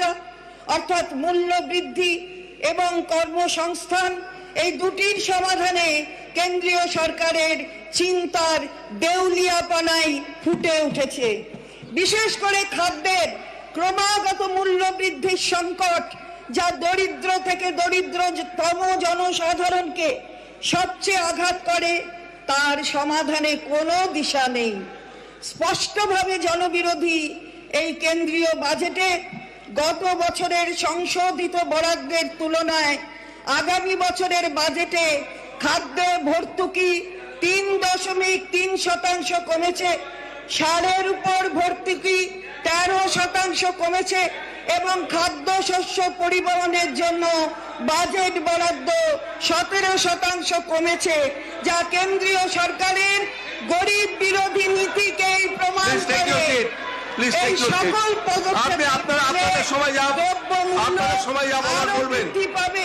সমস্যা অর্থাৎ মূল্য বৃদ্ধি এবং কর্মসংস্থান, এই দুটির সমাধানে কেন্দ্রীয় সরকারের চিন্তার দেউলিয়াপনাই ফুটে উঠেছে। বিশেষ করে খাদ্যের ক্রমাগত মূল্য বৃদ্ধির সংকট, যা দরিদ্র থেকে দরিদ্রতম জনসাধারণকে সবচেয়ে আঘাত করে, তার সমাধানে কোনো দিশা নেই। স্পষ্টভাবে জনবিরোধী এই কেন্দ্রীয় বাজেটে গত বছরের সংশোধিত বরাদ্দের তুলনায় আগামী বছরের বাজেটে খাদ্যে ভর্তুকি তিন দশমিক তিন শতাংশ কমেছে সারের উপর ভর্তুকি তেরো শতাংশ কমেছে এবং খাদ্যশস্য পরিবহনের জন্য বাজেট বরাদ্দ সতেরো শতাংশ কমেছে যা কেন্দ্রীয় সরকারের গরিব বিরোধী নীতিকেই প্রমাণ করে। সকল আপনি আপনারা আপনাদের সময় যা আপনারা সময় যা বলার বলবেন। পাবে।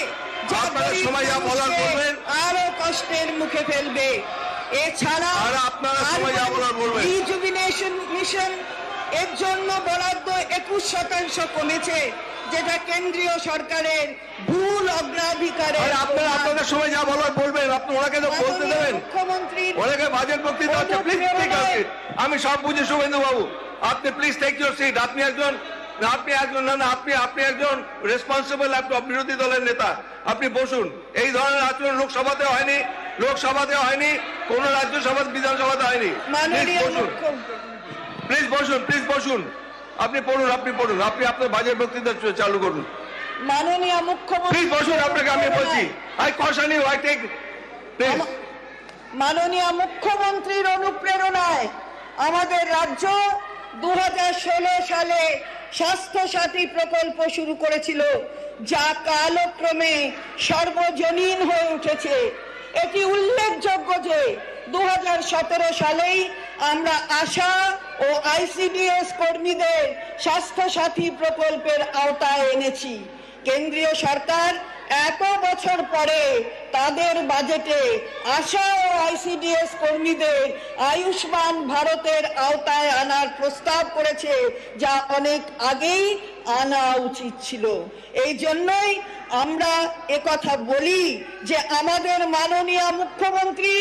আপনারা সময় যা বলার বলবেন। আরও কষ্টের মুখে ফেলবে। এছাড়া আর আপনারা সময় যা বলার বলবেন। রিজুভিনেশন মিশন এর জন্য বরাদ্দ একুশ শতাংশ কমেছে। যেটা কেন্দ্রীয় সরকারের ভুল অগ্রাধিকারের আপনারা আপনাদের সময় যা বলার বলবেন আপনি ওনাকে তো বলতে দেবেন মুখ্যমন্ত্রীর ওনাকে বাজেট বক্তৃতা হচ্ছে প্লিজ ইউর সিট আমি সব বুঝি শুভেন্দু বাবু আপনি প্লিজ টেক ইউর সিট আপনি একজন আপনি একজন না না আপনি আপনি একজন রেসপন্সিবল বিরোধী দলের নেতা। আপনি বসুন। এই ধরনের আচরণ লোকসভাতে হয়নি লোকসভাতে হয়নি কোন রাজ্যসভা বিধানসভাতে হয়নি। প্লিজ বসুন। প্লিজ বসুন প্লিজ বসুন। আপনি পড়ুন আপনি পড়ুন আপনি আপনার বাজেট বক্তৃতা চালু করুন। মাননীয় মুখ্যমন্ত্রী বসুন আপনাকে আমি বলছি I caution you I take মাননীয় মুখ্যমন্ত্রীর অনুপ্রেরণায় আমাদের রাজ্য দুহাজার ষোলো সালে স্বাস্থ্য সাথী প্রকল্প শুরু করেছিল যা কালক্রমে সর্বজনীন হয়ে উঠেছে। এটি উল্লেখযোগ্য যে দু হাজার সতেরো সালেই আমরা আশা ও আইসিডিএস কর্মীদের স্বাস্থ্য সাথী প্রকল্পের আওতায় এনেছি। কেন্দ্রীয় সরকার এত বছর পরে তাদের বাজেটে আশা ও আইসিডিএস কর্মীদের আয়ুষ্মান ভারতের আওতায় আনার প্রস্তাব করেছে, যা অনেক আগেই আনা উচিত ছিল। এই জন্যই আমরা একথা বলি যে আমাদের মাননীয় মুখ্যমন্ত্রী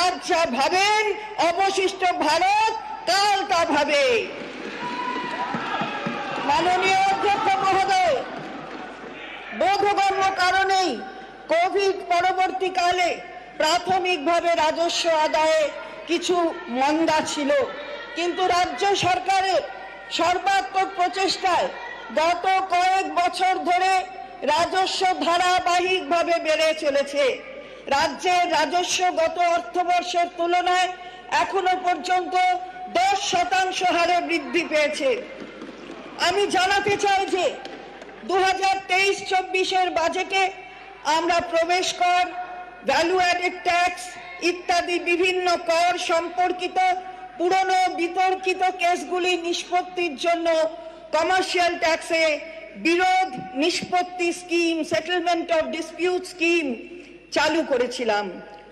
আজ যা ভাবেন, অবশিষ্ট ভারত কাল তা ভাবে। মাননীয় অধ্যক্ষ মহোদয় বোধগম্য কারণেই কোভিড পরবর্তীকালে প্রাথমিকভাবে রাজস্ব আদায়ে কিছু মন্দা ছিল। কিন্তু রাজ্য সরকারের সর্বাত্মক প্রচেষ্টায় গত কয়েক বছর ধরে রাজস্ব ধারাবাহিকভাবে বেড়ে চলেছে। রাজ্যের রাজস্ব গত অর্থবর্ষের তুলনায় এখনও পর্যন্ত দশ শতাংশ হারে বৃদ্ধি পেয়েছে। আমি জানাতে চাই যে দু হাজার তেইশ চব্বিশের বাজেটে আমরা প্রবেশ কর ভ্যালু অ্যাডেড ট্যাক্স ইত্যাদি বিভিন্ন কর সম্পর্কিত পুরনো বিতর্কিত কেসগুলি নিষ্পত্তির জন্য কমার্শিয়াল ট্যাক্সে বিরোধ নিষ্পত্তি scheme settlement of dispute scheme চালু করেছিলাম।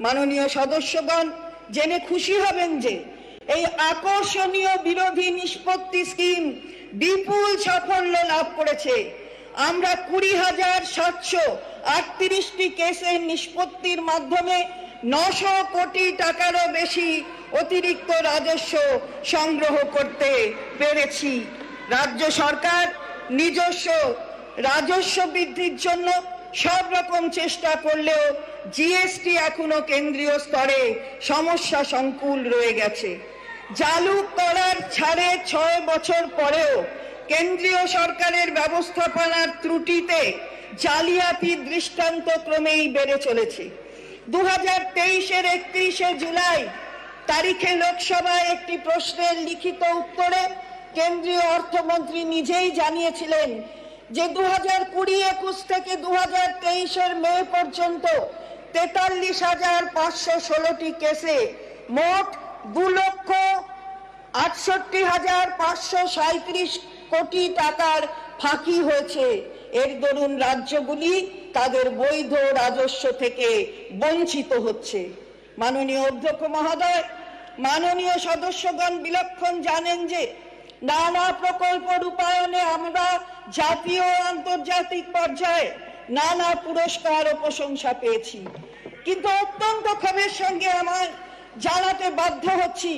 মাননীয় সদস্যগণ, জেনে খুশি হবেন যে এই আকর্ষণীয় বিরোধী নিষ্পত্তি স্কিম বিপুল সাফল্য লাভ করেছে। আমরা কুড়ি হাজার সাতশো আটত্রিশটি কেসের নিষ্পত্তির মাধ্যমে নশো কোটি টাকারও বেশি অতিরিক্ত রাজস্ব সংগ্রহ করতে পেরেছি। রাজ্য সরকার নিজস্ব রাজস্ব বৃদ্ধির জন্য সব রকম চেষ্টা করলেও জিএসটি এখনও কেন্দ্রীয় স্তরে সমস্যা সংকুল রয়ে গেছে। চালু করার ছাড়ে ছয় বছর পরেও কেন্দ্রীয় সরকারের ব্যবস্থাপনার ত্রুটিতে জালিয়াতি দৃষ্টান্ত ক্রমেই বেড়ে চলেছে। দু হাজার তেইশের একত্রিশে জুলাই তারিখে লোকসভায় একটি প্রশ্নের লিখিত উত্তরে কেন্দ্রীয় অর্থমন্ত্রী নিজেই জানিয়েছিলেন যে দু হাজার কুড়ি একুশ থেকে দু হাজার তেইশের মে পর্যন্ত তেতাল্লিশ হাজার পাঁচশো ষোলোটি কেসে মোট দু লক্ষ আটষট্টি হাজার পাঁচশো সাঁত্রিশ কোটি টাকার ফাঁকি হয়েছে। এর দরুন রাজ্যগুলি তাদের বৈধ রাজস্ব থেকে বঞ্চিত হচ্ছে। মাননীয় অধ্যক্ষ মহোদয়, মাননীয় সদস্যগণ বিলক্ষণ জানেন যে নানা প্রকল্প রূপায়ণে আমরা জাতীয় আন্তর্জাতিক পর্যায়ে নানা পুরস্কার ও প্রশংসা পেয়েছি। কিন্তু অত্যন্ত ক্ষোভের সঙ্গে আমার জানাতে বাধ্য হচ্ছি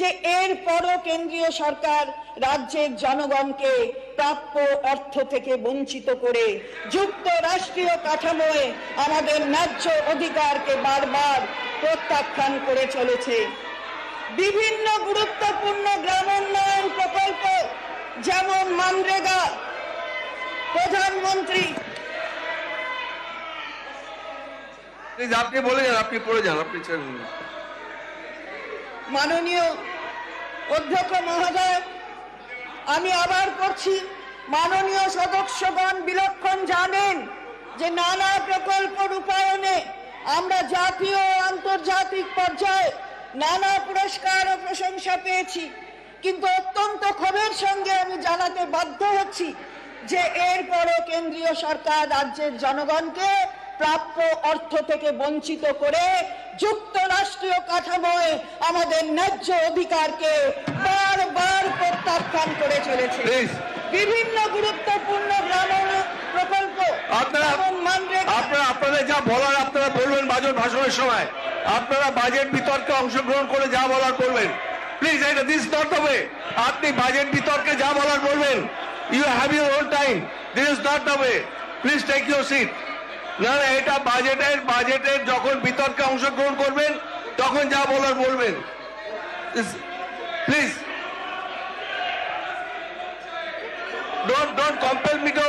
যে এর পরও কেন্দ্রীয় সরকার রাজ্যের জনগণকে প্রাপ্য অর্থ থেকে বঞ্চিত করে যুক্তরাষ্ট্রীয় কাঠামোয় আমাদের ন্যায্য অধিকারকে বারবার প্রত্যাখ্যান করে চলেছে বিভিন্ন গুরুত্বপূর্ণ গ্রামোন্নয়ন প্রকল্প, যেমন মানরেগা, প্রধানমন্ত্রী আপনি বলে যান, আপনি পড়ে যান, আপনি। মাননীয় অধ্যক্ষ মহোদয়, আমি আবার করছি, মাননীয় সদস্যগণ বিলক্ষণ জানেন যে নানা প্রকল্প রূপায়ণে আমরা জাতীয় আন্তর্জাতিক পর্যায়ে নানা পুরস্কার ও প্রশংসা পেয়েছি। কিন্তু অত্যন্ত ক্ষোভের সঙ্গে আমি জানাতে বাধ্য হচ্ছি যে এরপরও কেন্দ্রীয় সরকার রাজ্যের জনগণকে প্রাপ্য অর্থ থেকে বঞ্চিত করে যুক্তরাষ্ট্রীয় কাঠামোয় আমাদের ন্যায্য অধিকারকে বারবার প্রত্যাখ্যান করে চলেছে। বিভিন্ন গুরুত্বপূর্ণ গ্রামীণ প্রকল্প আপনারা আপনারা আপনাদের যা বলার আপনারা বলবেন বাজেট ভাষণের সময়। আপনারা বাজেট বিতর্কে অংশগ্রহণ করে যা বলার করবেন। প্লিজ এটা দিস নট ওয়ে আপনি বাজেট বিতর্কে যা বলার বলবেন you have your own time this is not way please take your seat না না এটা বাজেটের বাজেটের যখন বিতর্কে অংশগ্রহণ করবেন তখন যা বলার বলবেন please don't don't compel me to